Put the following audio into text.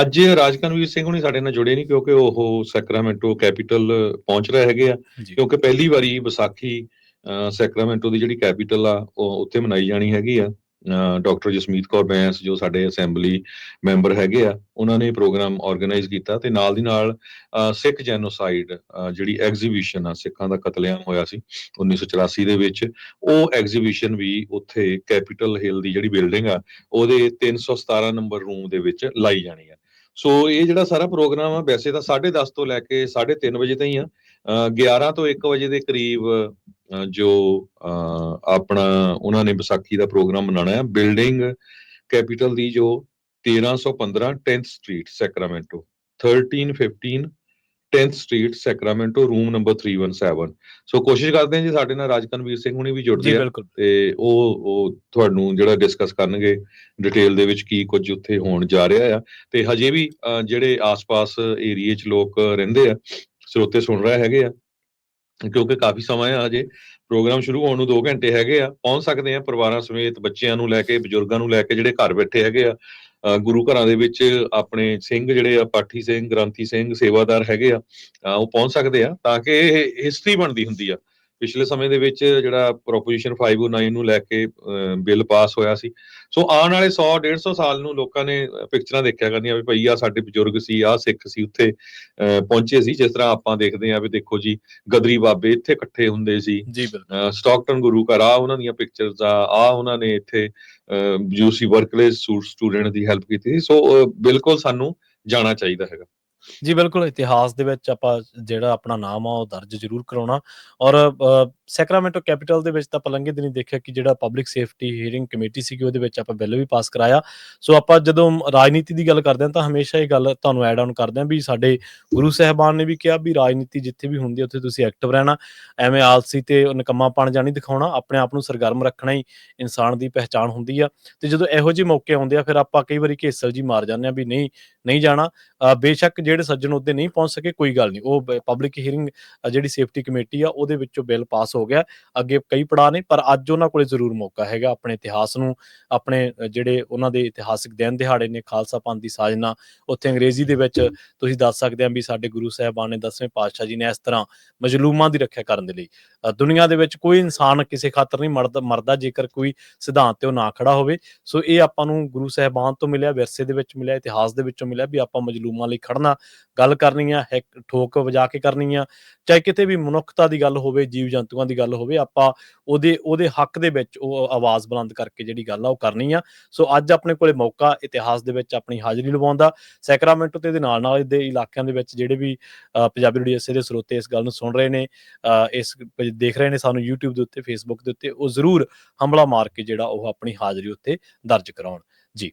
ਅੱਜ ਰਾਜਕਨਵੀਰ ਸਿੰਘ ਹੁਣੀ ਸਾਡੇ ਨਾਲ ਜੁੜੇ ਨਹੀਂ ਕਿਉਂਕਿ ਉਹ ਸੈਕਰਾਮੈਂਟੋ ਕੈਪੀਟਲ ਪਹੁੰਚ ਰਹੇ ਹੈਗੇ ਆ। ਕਿਉਂਕਿ ਪਹਿਲੀ ਵਾਰੀ ਵਿਸਾਖੀ ਸੈਕਰਾਮੈਂਟੋ ਦੀ ਜਿਹੜੀ ਕੈਪੀਟਲ ਆ ਉਹ ਉੱਥੇ ਮਨਾਈ ਜਾਣੀ ਹੈਗੀ ਆ। ਡਾਕਟਰ ਜਸਮੀਤ ਕੌਰ ਬੈਂਸ ਜੋ ਸਾਡੇ ਅਸੈਂਬਲੀ ਮੈਂਬਰ ਹੈਗੇ ਆ ਉਹਨਾਂ ਨੇ ਪ੍ਰੋਗਰਾਮ ਆਰਗੇਨਾਈਜ਼ ਕੀਤਾ ਤੇ ਨਾਲ ਦੀ ਨਾਲ ਸਿੱਖ ਜੈਨੋਸਾਈਡ ਜਿਹੜੀ ਐਗਜ਼ੀਬਿਸ਼ਨ ਆ ਸਿੱਖਾਂ ਦਾ ਕਤਲੇਆਮ ਹੋਇਆ ਸੀ 1984 ਦੇ ਵਿੱਚ ਉਹ ਐਗਜ਼ੀਬਿਸ਼ਨ ਵੀ ਉੱਥੇ ਕੈਪੀਟਲ ਹਿੱਲ ਦੀ ਜਿਹੜੀ ਬਿਲਡਿੰਗ ਆ ਉਹਦੇ 317 ਨੰਬਰ ਰੂਮ ਦੇ ਵਿੱਚ ਲਾਈ ਜਾਣੀ ਆ। ਸੋ ਇਹ ਜਿਹੜਾ ਸਾਰਾ ਪ੍ਰੋਗਰਾਮ ਆ, ਵੈਸੇ ਤਾਂ 10:30 ਤੋਂ ਲੈ ਕੇ 3:30 ਵਜੇ ਤਾਈਂ ਆ। ਅਹ 11 ਤੋਂ 1 ਵਜੇ ਦੇ ਕਰੀਬ ਜੋ, ਅਹ ਆਪਣਾ ਉਹਨਾਂ ਨੇ ਵਿਸਾਖੀ ਦਾ ਪ੍ਰੋਗਰਾਮ ਮਨਾਉਣਾ ਹੈ ਬਿਲਡਿੰਗ ਕੈਪੀਟਲ ਦੀ ਜੋ 1315 10th street, Sacramento 1315 10th street Sacramento room number 317 so ਕੋਸ਼ਿਸ਼ ਕਰਦੇ ਹਾਂ ਜੀ ਸਾਡੇ ਨਾਲ ਰਾਜਕਨਵੀਰ ਸਿੰਘ ਹੁਣੀ ਵੀ ਜੁੜਦੇ ਆ ਤੇ ਉਹ ਉਹ ਤੁਹਾਨੂੰ ਜਿਹੜਾ ਡਿਸਕਸ ਕਰਨਗੇ ਡਿਟੇਲ ਦੇ ਵਿੱਚ ਕੀ ਕੁਝ ਉੱਥੇ ਹੋਣ ਜਾ ਰਿਹਾ ਆ। ਤੇ ਹਜੇ ਵੀ ਜਿਹੜੇ ਆਸ-ਪਾਸ ਏਰੀਏ 'ਚ ਲੋਕ ਰਹਿੰਦੇ ਆ ਸਰੋਤੇ ਸੁਣ ਰਹੇ ਹੈਗੇ ਆ ਕਿਉਂਕਿ ਕਾਫੀ ਸਮਾਂ ਆ ਹਜੇ। ਪ੍ਰੋਗਰਾਮ ਸ਼ੁਰੂ ਹੋਣ ਨੂੰ 2 ਘੰਟੇ ਹੈਗੇ ਆ। ਪਹੁੰਚ ਸਕਦੇ ਆ ਪਰਿਵਾਰਾਂ ਸਮੇਤ ਬੱਚਿਆਂ ਨੂੰ ਲੈ ਕੇ ਬਜ਼ੁਰਗਾਂ ਨੂੰ ਲੈ ਕੇ ਜਿਹੜੇ ਘਰ ਬੈਠੇ ਹੈਗੇ ਆ। ਗੁਰੂ ਘਰਾਂ ਦੇ ਵਿੱਚ ਆਪਣੇ ਸਿੰਘ ਜਿਹੜੇ ਆ, ਪਾਠੀ ਸਿੰਘ, ਗ੍ਰੰਥੀ ਸਿੰਘ, ਸੇਵਾਦਾਰ ਹੈਗੇ ਆ ਉਹ ਪਹੁੰਚ ਸਕਦੇ ਆ ਤਾਂ ਕਿ ਇਹ ਹਿਸਟਰੀ ਬਣਦੀ ਹੁੰਦੀ ਆ। ਪਿਛਲੇ ਸਮੇਂ ਦੇ ਵਿੱਚ ਜਿਹੜਾ ਪ੍ਰੋਪੋਜੀਸ਼ਨ 509 ਨੂੰ ਲੈ ਕੇ ਬਿੱਲ ਪਾਸ ਹੋਇਆ ਸੀ। ਸੋ ਆਉਣ ਵਾਲੇ 100 150 ਸਾਲ ਨੂੰ ਲੋਕਾਂ ਨੇ ਪਿਕਚਰਾਂ ਦੇਖਿਆ ਕਰਨੀਆਂ ਵੀ ਭਈ ਆ ਸਾਡੇ ਬਜ਼ੁਰਗ ਸੀ ਆ ਸਿੱਖ ਸੀ ਉੱਥੇ ਪਹੁੰਚੇ ਸੀ। ਜਿਸ ਤਰ੍ਹਾਂ ਆਪਾਂ ਦੇਖਦੇ ਆ ਵੀ ਦੇਖੋ ਜੀ ਗਦਰੀ ਬਾਬੇ ਇੱਥੇ ਇਕੱਠੇ ਹੁੰਦੇ ਸੀ। ਸਟਾਕਟਨ ਗੁਰੂ ਘਰ ਆ ਉਹਨਾਂ ਦੀਆਂ ਪਿਕਚਰਸ ਆ ਆ ਉਹਨਾਂ ਨੇ ਇੱਥੇ ਯੂਸੀ ਵਰਕਲੇਸ ਸਟੂਡੈਂਟ ਦੀ ਹੈਲਪ ਕੀਤੀ ਸੀ। ਸੋ ਬਿਲਕੁਲ ਸਾਨੂੰ ਜਾਣਾ ਚਾਹੀਦਾ ਹੈਗਾ। ਜੀ ਬਿਲਕੁਲ, ਇਤਿਹਾਸ ਦੇ ਵਿੱਚ ਆਪਾਂ ਜਿਹੜਾ ਆਪਣਾ ਨਾਮ ਆ ਉਹ ਦਰਜ ਜ਼ਰੂਰ ਕਰਾਉਣਾ ਔਰ ਸੈਕਰਾਮੈਂਟੋ ਕੈਪੀਟਲ ਦੇ ਵਿੱਚ ਤਾਂ ਆਪਾਂ ਲੰਘੇ ਦਿਨੀ ਦੇਖਿਆ ਕਿ ਜਿਹੜਾ ਪਬਲਿਕ ਸੇਫਟੀ ਹੀਅਰਿੰਗ ਕਮੇਟੀ ਸੀਗੀ, ਉਹਦੇ ਵਿੱਚ ਆਪਾਂ ਬਿੱਲ ਵੀ ਪਾਸ ਕਰਾਇਆ। ਸੋ ਆਪਾਂ ਜਦੋਂ ਰਾਜਨੀਤੀ ਦੀ ਗੱਲ ਕਰਦੇ ਹਾਂ ਤਾਂ ਹਮੇਸ਼ਾ ਇਹ ਗੱਲ ਤੁਹਾਨੂੰ ਐਡ ਆਨ ਕਰਦੇ ਹਾਂ ਵੀ ਸਾਡੇ ਗੁਰੂ ਸਾਹਿਬਾਨ ਨੇ ਵੀ ਕਿਹਾ ਵੀ ਰਾਜਨੀਤੀ ਜਿੱਥੇ ਵੀ ਹੁੰਦੀ ਹੈ, ਉੱਥੇ ਤੁਸੀਂ ਐਕਟਿਵ ਰਹਿਣਾ। ਐਵੇਂ ਆਲਸੀ ਤੇ ਨਕੰਮਾਪਣ ਜਾਣੀ ਦਿਖਾਉਣਾ, ਆਪਣੇ ਆਪ ਨੂੰ ਸਰਗਰਮ ਰੱਖਣਾ ਹੀ ਇਨਸਾਨ ਦੀ ਪਹਿਚਾਣ ਹੁੰਦੀ ਆ। ਤੇ ਜਦੋਂ ਇਹੋ ਜਿਹੇ ਮੌਕੇ ਆਉਂਦੇ ਆ, ਫਿਰ ਆਪਾਂ ਕਈ ਵਾਰੀ ਘੇਸਲ ਜੀ ਮਾਰ ਜਾਂਦੇ ਆ ਵੀ ਨਹੀਂ ਨਹੀਂ ਜਾਣਾ। ਬੇਸ਼ੱਕ ਜਿਹੜੇ ਸੱਜਣ ਉੱਤੇ ਨਹੀਂ ਪਹੁੰਚ ਸਕੇ, ਕੋਈ ਗੱਲ ਨਹੀਂ। ਉਹ ਪਬਲਿਕ ਹੀਅਰਿੰਗ ਜਿਹੜੀ ਸੇਫਟੀ ਕਮੇਟੀ ਆ, ਉਹਦੇ ਵਿੱਚੋਂ ਬਿੱਲ ਪਾਸ ਹੋ ਗਿਆ। ਅੱਗੇ ਕਈ ਪੜਾਅ ਨੇ ਪਰ ਅੱਜ ਉਹਨਾਂ ਕੋਲੇ ਜ਼ਰੂਰ ਮੌਕਾ ਹੈਗਾ ਆਪਣੇ ਇਤਿਹਾਸ ਨੂੰ ਆਪਣੇ ਜਿਹੜੇ ਉਹਨਾਂ ਦੇ ਇਤਿਹਾਸਿਕ ਦਿਨ ਦਿਹਾੜੇ ਨੇ ਖਾਲਸਾ ਪੰਥ ਦੀ ਸਾਜਨਾ ਉੱਥੇ ਅੰਗਰੇਜ਼ੀ ਦੇ ਵਿੱਚ ਤੁਸੀਂ ਦੱਸ ਸਕਦੇ ਆ ਵੀ ਸਾਡੇ ਗੁਰੂ ਸਾਹਿਬਾਨ ਨੇ 10ਵੇਂ ਪਾਤਸ਼ਾਹ ਜੀ ਨੇ ਇਸ ਤਰ੍ਹਾਂ ਮਜਲੂਮਾਂ ਦੀ ਰੱਖਿਆ ਕਰਨ ਦੇ ਲਈ। ਅ, ਦੁਨੀਆ ਦੇ ਵਿੱਚ ਕੋਈ ਇਨਸਾਨ ਕਿਸੇ ਖਾਤਰ ਨਹੀਂ ਮਰਦਾ ਮਰਦਾ ਜੇਕਰ ਕੋਈ ਸਿਧਾਂਤ ਤੇ ਉਹ ਨਾ ਖੜਾ ਹੋਵੇ। ਸੋ ਇਹ ਆਪਾਂ ਨੂੰ ਗੁਰੂ ਸਾਹਿਬਾਨ ਤੋਂ ਮਿਲਿਆ ਵਿਰਸੇ ਦੇ ਵਿੱਚ ਮਿਲਿਆ ਇਤਿਹਾਸ ਦੇ ਵਿੱਚੋਂ ਮਿਲਿਆ ਵੀ ਆਪਾਂ ਮਜਲੂਮਾਂ ਲਈ ਖੜਨਾ ਗੱਲ ਕਰਨੀ ਆ ਠੋਕ ਵਜਾ ਕੇ ਕਰਨੀ ਆ ਚਾਹੇ ਕਿਤੇ ਵੀ ਮਨੁੱਖਤਾ ਦੀ ਗੱਲ ਹੋਵੇ ਜੀਵ ਜੰਤੂਆਂ ਦੀ ਗੱਲ ਹੋਵੇ ਆਪਾਂ ਉਹਦੇ ਉਹਦੇ ਹੱਕ ਦੇ ਵਿੱਚ ਉਹ ਆਵਾਜ਼ ਬੁਲੰਦ ਕਰਕੇ ਜਿਹੜੀ ਗੱਲ ਆ ਉਹ ਕਰਨੀ ਆ। ਸੋ ਅੱਜ ਆਪਣੇ ਕੋਲੇ ਮੌਕਾ ਇਤਿਹਾਸ ਦੇ ਵਿੱਚ ਆਪਣੀ ਹਾਜ਼ਰੀ ਲਵਾਉਣ ਦਾ। ਸੈਕਰਾਮੈਂਟੋ ਤੇ ਦੇ ਨਾਲ ਨਾਲ ਦੇ ਇਲਾਕਿਆਂ ਦੇ ਵਿੱਚ ਜਿਹੜੇ ਵੀ ਅ, ਪੰਜਾਬੀ ਰੇਡੀਓ ਇਸੇ ਦੇ ਸਰੋਤੇ ਇਸ ਗੱਲ ਨੂੰ ਸੁਣ ਰਹੇ ਨੇ ਅ, ਇਸ ਦੇਖ ਰਹੇ ਨੇ ਸਾਨੂੰ YouTube ਦੇ ਉੱਤੇ Facebook ਦੇ ਉੱਤੇ ਉਹ ਜ਼ਰੂਰ ਹਮਲਾ ਮਾਰ ਕੇ ਜਿਹੜਾ ਉਹ ਆਪਣੀ ਹਾਜ਼ਰੀ ਉੱਤੇ ਦਰਜ ਕਰਾਉਣ। ਜੀ।